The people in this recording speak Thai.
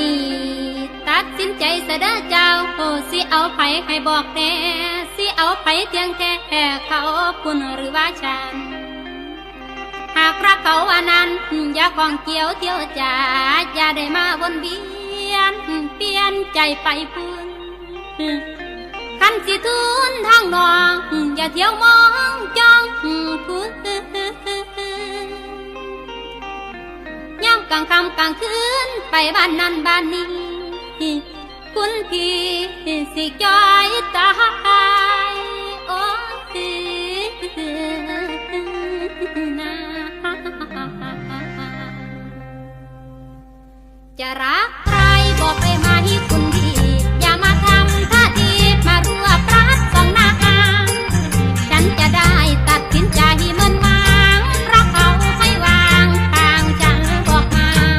นี้ ตัดสินใจเสด็จเจ้าโอ้สิเอาไผให้บอกแน่สิเอาไผเพียงแค่เขาคุณหรือว่าฉัน หากรักเขาว่านั้นอย่าของเกี่ยวเที่ยวจาอย่าได้มาวนเวียน เปลี่ยนใจไปพุ่นคันสิทุนทางนองอย่าเที่ยวม กลางค่ำกลางคืนไปบ้านนั้นบ้านนี้ คุณพี่สิจอยตายโอ้ยนะจะรัก